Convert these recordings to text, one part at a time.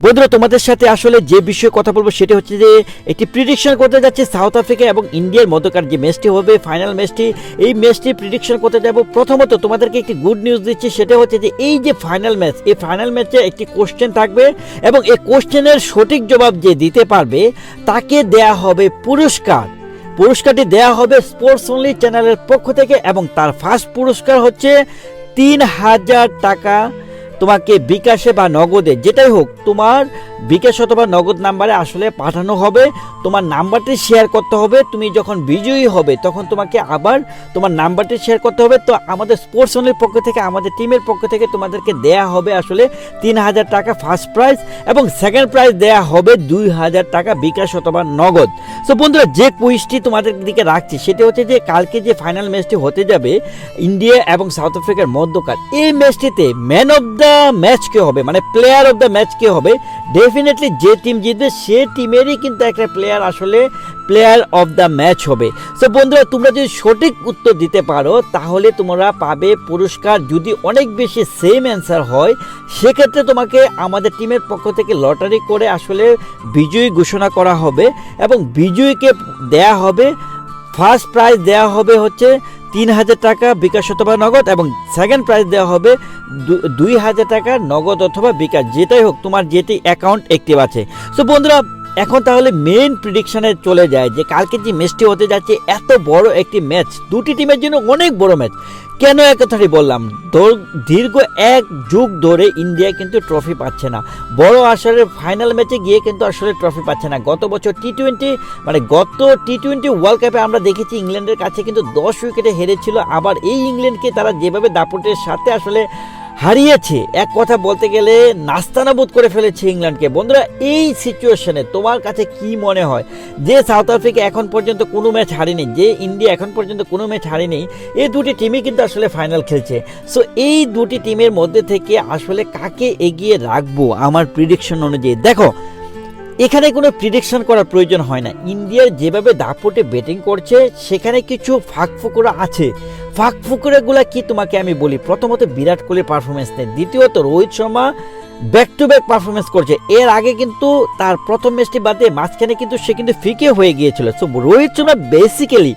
বন্ধুরা, তোমাদের সাথে আসলে যে বিষয়ে কথা বলব সেটা হচ্ছে যে একটি প্রিডিকশন করতে যাচ্ছে সাউথ আফ্রিকা এবং ইন্ডিয়ার মধ্যকার যে ম্যাচটি হবে ফাইনাল ম্যাচটি এই ম্যাচটি প্রিডিকশন করতে যাব। প্রথমত তোমাদেরকে একটি গুড নিউজ দিচ্ছি, সেটা হচ্ছে যে এই যে ফাইনাল ম্যাচ এই ফাইনাল ম্যাচে একটি কোশ্চেন থাকবে এবং এই কোশ্চেনের সঠিক জবাব যে দিতে পারবে, তাকে দেয়া হবে পুরস্কার। পুরস্কারটি দেয়া হবে স্পোর্টস অনলি চ্যানেলের পক্ষ থেকে এবং তার ফার্স্ট পুরস্কার হচ্ছে তিন হাজার টাকা। তোমাকে বিকাশে বা নগদে, যেটাই হোক, তোমার বিকাশ অথবা নগদ নাম্বারে আসলে পাঠানো হবে, তোমার নাম্বারটি শেয়ার করতে হবে, তুমি যখন বিজয়ী হবে, তখন তোমাকে আবার তোমার নাম্বারটি শেয়ার করতে হবে, তো আমাদের স্পোর্টস পক্ষ থেকে, আমাদের টিমের পক্ষ থেকে তোমাদেরকে দেয়া হবে আসলে তিন হাজার টাকা ফার্স্ট প্রাইজ এবং সেকেন্ড প্রাইজ দেয়া হবে দুই হাজার টাকা বিকাশ অথবা নগদ। সো বন্ধুরা, যে কুইজটি তোমাদের দিকে রাখছি, সেটা হচ্ছে যে কালকে যে ফাইনাল ম্যাচটি হতে যাবে ইন্ডিয়া এবং সাউথ আফ্রিকার মধ্যকার, এই ম্যাচটিতে ম্যান অফ দ্য ম্যাচ কে হবে? মানে প্লেয়ার অফ দ্য ম্যাচ কে হবে? ডেফিনেটলি যে টিম জিতবে, সে টিমেরই কিন্তু একটা প্লেয়ার আসলে প্লেয়ার অফ দ্য ম্যাচ হবে। সো বন্ধুরা, তোমরা যদি সঠিক উত্তর দিতে পারো, তাহলে তোমরা পাবে পুরস্কার। যদি অনেক বেশি সেম অ্যান্সার হয়, সেক্ষেত্রে তোমাকে আমাদের টিমের পক্ষ থেকে লটারি করে আসলে বিজয়ী ঘোষণা করা হবে। এবং বিজয়ীকে দেয়া হবে ফার্স্ট প্রাইজ দেওয়া হবে হচ্ছে তিন হাজার টাকা বিকাশ অথবা নগদ এবং সেকেন্ড প্রাইজ দেওয়া হবে দুই হাজার টাকা নগদ অথবা বিকাশ, যেটাই হোক, তোমার যেটি অ্যাকাউন্ট অ্যাক্টিভ আছে। সো বন্ধুরা এখন তাহলে মেন প্রিডিকশনে চলে যায় যে কালকে যে ম্যাচটি হতে যাচ্ছে, এত বড় একটি ম্যাচ দুটি টিমের জন্য অনেক বড় ম্যাচ কেন এক কথাটি বললাম দীর্ঘ এক যুগ ধরে ইন্ডিয়া কিন্তু ট্রফি পাচ্ছে না। বড় আসরের ফাইনাল ম্যাচে গিয়ে কিন্তু আসলে ট্রফি পাচ্ছে না। গত বছর টি টোয়েন্টি মানে গত টি টোয়েন্টি ওয়ার্ল্ড কাপে আমরা দেখেছি ইংল্যান্ডের কাছে কিন্তু দশ উইকেটে হেরেছিল। আবার এই ইংল্যান্ডকে তারা যেভাবে দাপটের সাথে আসলে হারিয়েছে। এক কথা বলতে গেলে নাস্তানাবুদ করে ফেলেছে ইংল্যান্ডকে। বন্ধুরা, এই সিচুয়েশনে তোমার কাছে কি মনে হয়? যে সাউথ আফ্রিকা এখন পর্যন্ত কোনো ম্যাচ হারেনি, যে ইন্ডিয়া এখন পর্যন্ত কোনো ম্যাচ হারেনি, এই দুটি টিমই কিন্তু আসলে ফাইনাল খেলছে। সো এই দুটি টিমের মধ্যে থেকে আসলে কাকে এগিয়ে রাখব আমার প্রিডিকশন অনুযায়ী? দেখো, এখানে কোনো প্রিডিকশন করার প্রয়োজন হয় না। ইন্ডিয়ার যেভাবে দাপটে ব্যাটিং করছে, সেখানে কিছু ফাঁক ফুকুরা আছে। ফাঁক ফুকুরেগুলা কি তোমাকে আমি বলি? প্রথমত বিরাট কোহলির পারফরমেন্স নেই দ্বিতীয়ত Rohit Sharma back to back performance করছে। এর আগে কিন্তু তার প্রথম ম্যাচটি বাদে মাঝখানে কিন্তু সে কিন্তু ফিকে হয়ে গিয়েছিল। সো রোহিত শর্মা বেসিক্যালি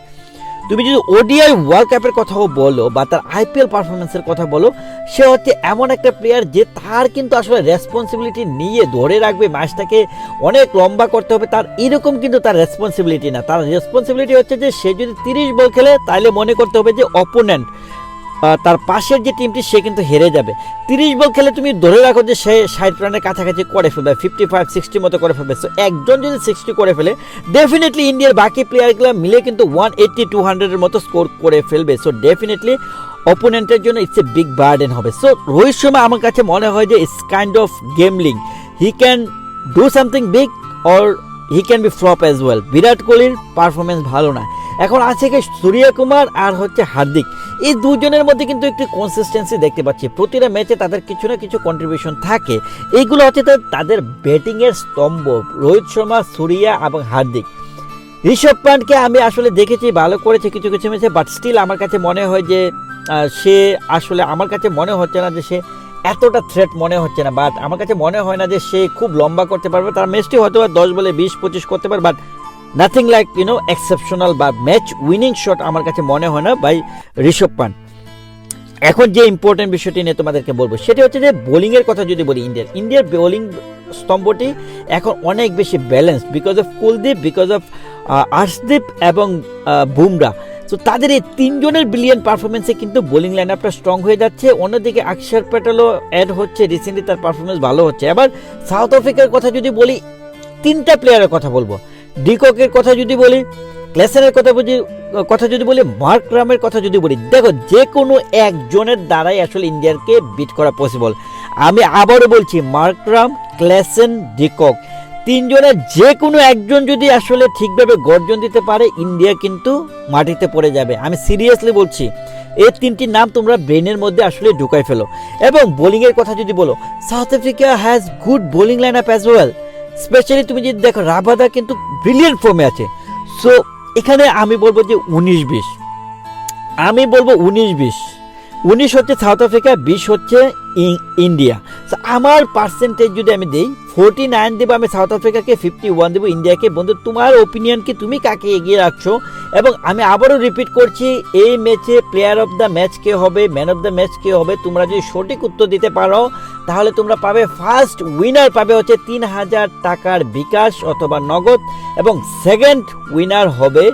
তুমি যদি ওডিআই ওয়ার্ল্ড কাপের কথাও বলো বা তার আইপিএল পারফরমেন্সের কথা বলো, সে হচ্ছে এমন একটা প্লেয়ার যে তার কিন্তু আসলে রেসপন্সিবিলিটি নিয়ে ধরে রাখবে ম্যাচটাকে অনেক লম্বা করতে হবে, তার এরকম কিন্তু তার রেসপন্সিবিলিটি না। তার রেসপন্সিবিলিটি হচ্ছে যে সে যদি তিরিশ বল খেলে তাহলে মনে করতে হবে যে অপোনেন্ট তার পাশের যে টিমটি সে কিন্তু হেরে যাবে। তিরিশ বল খেলে তুমি ধরে রাখো যে সে ষাট রানের কাছাকাছি করে ফেলবে ফিফটি ফাইভ সিক্সটি মতো করে ফেলবে। সো একজন যদি সিক্সটি করে ফেলে ডেফিনেটলি ইন্ডিয়ার বাকি প্লেয়ারগুলো মিলে কিন্তু ওয়ান এইট্টি টু হান্ড্রেডের মতো স্কোর করে ফেলবে। সো ডেফিনেটলি অপোনেন্টের জন্য ইটস এ বিগ বার্ডেন হবে। সো রোহিত শর্মা আমার কাছে মনে হয় যে it's kind of gambling he can do something big or he can be flop as well Virat কোহলির পারফরমেন্স ভালো না। এখন আছে কি সূর্য কুমার আর হচ্ছে হার্দিক। এই দুজনের মধ্যে কিন্তু একটু কনসিস্টেন্সি দেখতে পাচ্ছি। প্রতিটা ম্যাচে তাদের কিছু না কিছু কন্ট্রিবিউশন থাকে। এইগুলো হচ্ছে তাদের- ব্যাটিংয়ের স্তম্ভ, রোহিত শর্মা, সূর্যা এবং হার্দিক। ঋষভ পান্টকে আমি আসলে দেখেছি, ভালো করেছে, কিছু কিছু ম্যাচে বাট স্টিল আমার কাছে মনে হয় যে সে আসলে আমার কাছে মনে হচ্ছে না যে সে এতটা থ্রেট মনে হচ্ছে না। বাট আমার কাছে মনে হয় না যে সে খুব লম্বা করতে পারবে। তার ম্যাচটি হয়তো দশ বলে বিশ, পঁচিশ করতে পারবে but nothing like you know exceptional বা ম্যাচ উইনিং শট আমার কাছে মনে হয় না বাই ঋষভ পান্ট। এখন যে ইম্পর্টেন্ট বিষয়টি নিয়ে তোমাদেরকে বলব, সেটা হচ্ছে যে বোলিংয়ের কথা যদি বলি ইন্ডিয়ার ইন্ডিয়ার বোলিং স্তম্ভটি এখন অনেক বেশি balance because of Kuldeep because of Arshdeep এবং বুমরা। তো তাদের এই তিনজনের বিলিয়ন পারফরমেন্সে কিন্তু বোলিং লাইন আপটা স্ট্রং হয়ে যাচ্ছে। অন্যদিকে আকসার প্যাটেলও অ্যাড হচ্ছে। রিসেন্টলি তার পারফরমেন্স ভালো হচ্ছে। এবার সাউথ আফ্রিকার কথা যদি বলি, তিনটা প্লেয়ারের কথা বলব। ডিককের কথা যদি বলি, ক্লেসেনের কথা বুঝি, কথা যদি বলি, মার্ক রামের কথা যদি বলি, দেখো যে কোনো একজনের দ্বারাই আসলে ইন্ডিয়াকে বিট করা পসিবল আমি আবারও বলছি, মার্ক রাম, ক্লেসেন, ডিকক, তিনজনের যে কোনো একজন যদি আসলে ঠিকভাবে গর্জন দিতে পারে, ইন্ডিয়া কিন্তু মাটিতে পড়ে যাবে। আমি সিরিয়াসলি বলছি, এই তিনটি নাম তোমরা ব্রেনের মধ্যে আসলে ঢুকাই ফেলো। এবং বোলিংয়ের কথা যদি বলো South Africa has good bowling line up as well specially তুমি যদি দেখো রাবাদা কিন্তু ব্রিলিয়েন্ট ফর্মে আছে। সো এখানে আমি বলব যে উনিশ বিশ। আমি বলব উনিশ বিশ। উনিশ হচ্ছে সাউথ আফ্রিকা বিশ হচ্ছে ইন্ডিয়া আমার পার্সেন্টেজ যদি আমি দিই ফোরটি নাইন দেবো আমি সাউথ আফ্রিকাকে, ফিফটি ওয়ান দেবো ইন্ডিয়াকে। বন্ধু, তোমার ওপিনিয়ন কি? তুমি কাকে এগিয়ে রাখছো? এবং আমি আবারও রিপিট করছি, এই ম্যাচে প্লেয়ার অফ দ্য ম্যাচ কে হবে ম্যান অফ দ্য ম্যাচ কে হবে? তোমরা যদি সঠিক উত্তর দিতে পারো, তাহলে তোমরা পাবে ফার্স্ট উইনার পাবে হচ্ছে তিন হাজার টাকার বিকাশ অথবা নগদ, এবং সেকেন্ড উইনার হবে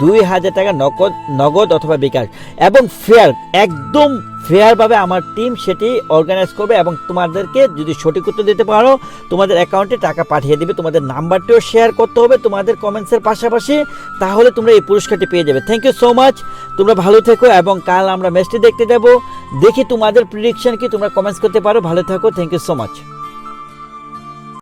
দুই হাজার টাকা নগদ নগদ অথবা বিকাশ। এবং ফেয়ার একদম ফেয়ারভাবে আমার টিম সেটি অর্গানাইজ করবে এবং তোমাদেরকে যদি সঠিক উত্তর দিতে পারো, তোমাদের অ্যাকাউন্টে টাকা পাঠিয়ে দেবে, তোমাদের নাম্বারটিও শেয়ার করতে হবে, তোমাদের কমেন্টসের পাশাপাশি, তাহলে তোমরা এই পুরস্কারটি পেয়ে যাবে। থ্যাংক ইউ সো মাচ তোমরা ভালো থেকো এবং কাল আমরা ম্যাচটি দেখতে যাব। দেখি তোমাদের প্রিডিকশন কি, তোমরা কমেন্টস করতে পারো। ভালো থাকো থ্যাংক ইউ সো মাচ